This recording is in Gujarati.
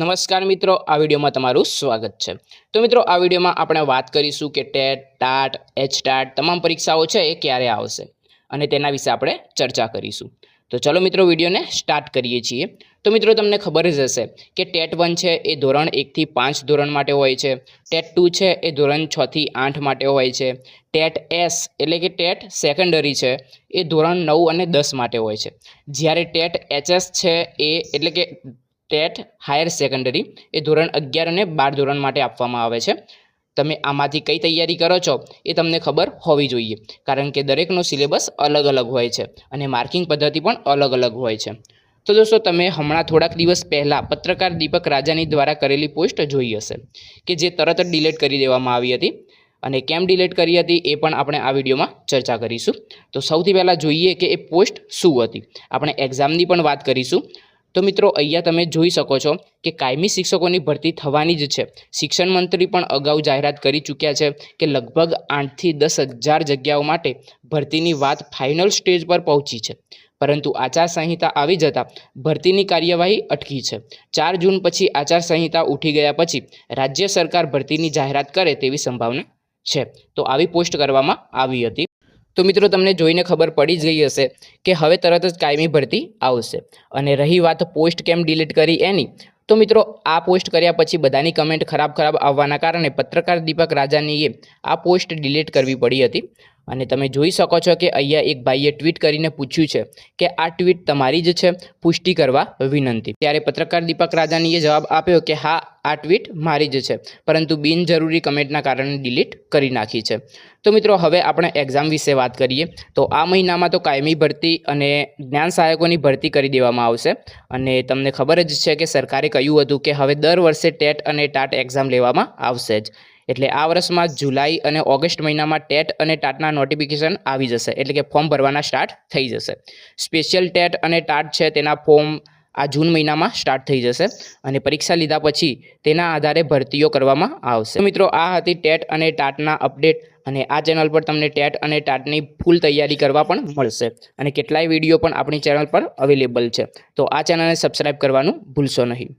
નમસ્કાર મિત્રો, આ વિડીયોમાં તમારું સ્વાગત છે. તો મિત્રો, આ વિડીયોમાં આપણે વાત કરીશું કે ટેટ, ટાટ એચ ટાટ તમામ પરીક્ષાઓ છે એ ક્યારે આવશે અને તેના વિશે આપણે ચર્ચા કરીશું. તો ચલો મિત્રો, વિડીયોને સ્ટાર્ટ કરીએ છીએ. તો મિત્રો, તમને ખબર જ હશે કે ટેટ વન છે એ ધોરણ એકથી પાંચ ધોરણ માટે હોય છે. ટેટ ટુ છે એ ધોરણ છથી આઠ માટે હોય છે. ટેટ એસ એટલે કે ટેટ સેકન્ડરી છે એ ધોરણ નવ અને દસ માટે હોય છે. જ્યારે ટેટ એચએસ છે એ એટલે કે ટેટ, હાયર સેકન્ડરી એ ધોરણ અગિયાર અને બાર ધોરણ માટે આપવામાં આવે છે. તમે આમાંથી કઈ તૈયારી કરો છો એ તમને ખબર હોવી જોઈએ, કારણ કે દરેકનો સિલેબસ અલગ અલગ હોય છે અને માર્કિંગ પદ્ધતિ પણ અલગ અલગ હોય છે. તો દોસ્તો, તમે હમણાં થોડાક દિવસ પહેલાં પત્રકાર દીપક રાજાની દ્વારા કરેલી પોસ્ટ જોઈ હશે, કે જે તરત જ ડિલીટ કરી દેવામાં આવી હતી અને કેમ ડિલીટ કરી હતી એ પણ આપણે આ વિડીયોમાં ચર્ચા કરીશું. તો સૌથી પહેલાં જોઈએ કે એ પોસ્ટ શું હતી. આપણે એક્ઝામની પણ વાત કરીશું. તો મિત્રો, અહીંયા તમે જોઈ શકો છો કે કાયમી શિક્ષકોની ભરતી થવાની જ છે. શિક્ષણ મંત્રી પણ અગાઉ જાહેરાત કરી ચૂક્યા છે કે લગભગ આઠથી દસ હજાર જગ્યાઓ માટે ભરતીની વાત ફાઇનલ સ્ટેજ પર પહોંચી છે. પરંતુ આચારસંહિતા આવી જતાં ભરતીની કાર્યવાહી અટકી છે. ચાર જૂન પછી આચારસંહિતા ઉઠી ગયા પછી રાજ્ય સરકાર ભરતીની જાહેરાત કરે તેવી સંભાવના છે. તો આવી પોસ્ટ કરવામાં આવી હતી. તો મિત્રો, તમને જોઈને ખબર પડી જ ગઈ હશે કે હવે તરત જ કાયમી ભરતી આવશે. અને રહી વાત પોસ્ટ કેમ ડિલીટ કરી એની? તો મિત્રો, આ પોસ્ટ કર્યા પછી બધાની કમેન્ટ ખરાબ ખરાબ આવવાના કારણે પત્રકાર દીપક રાજાનીએ આ પોસ્ટ ડિલીટ કરવી પડી હતી. અને તમે જોઈ શકો છો કે અહીંયા એક ભાઈએ ટ્વીટ કરીને પૂછ્યું છે કે આ ટ્વીટ તમારી જ છે? પુષ્ટિ કરવા વિનંતી. ત્યારે પત્રકાર દીપક રાજાનીએ જવાબ આપ્યો કે હા, આ ટ્વીટ મારી જ છે, પરંતુ બિનજરૂરી કમેન્ટના કારણે ડિલીટ કરી નાખી છે. તો મિત્રો, હવે આપણે એક્ઝામ વિશે વાત કરીએ. તો આ મહિનામાં તો કાયમી ભરતી અને જ્ઞાન સહાયકોની ભરતી કરી દેવામાં આવશે. અને તમને ખબર જ છે કે સરકારે કહ્યું હતું કે હવે દર વર્ષે ટેટ અને ટાટ એક્ઝામ લેવામાં આવશે જ. એટલે આ વર્ષમાં જુલાઈ અને ઓગસ્ટ મહિનામાં ટેટ અને ટાટના નોટિફિકેશન આવી જશે. એટલે કે ફોર્મ ભરવાના સ્ટાર્ટ થઈ જશે. સ્પેશિયલ ટેટ અને ટાટ છે તેના ફોર્મ આ જૂન મહિનામાં સ્ટાર્ટ થઈ જશે અને પરીક્ષા લીધા પછી તેના આધારે ભરતીઓ કરવામાં આવશે. મિત્રો, આ હતી ટેટ અને ટાટના અપડેટ અને આ ચેનલ પર તમને ટેટ અને ટાટની ફૂલ તૈયારી કરવા પણ મળશે અને કેટલાય વીડિયો પણ આપણી ચેનલ પર અવેલેબલ છે. તો આ ચેનલને સબસ્ક્રાઈબ કરવાનું ભૂલશો નહીં.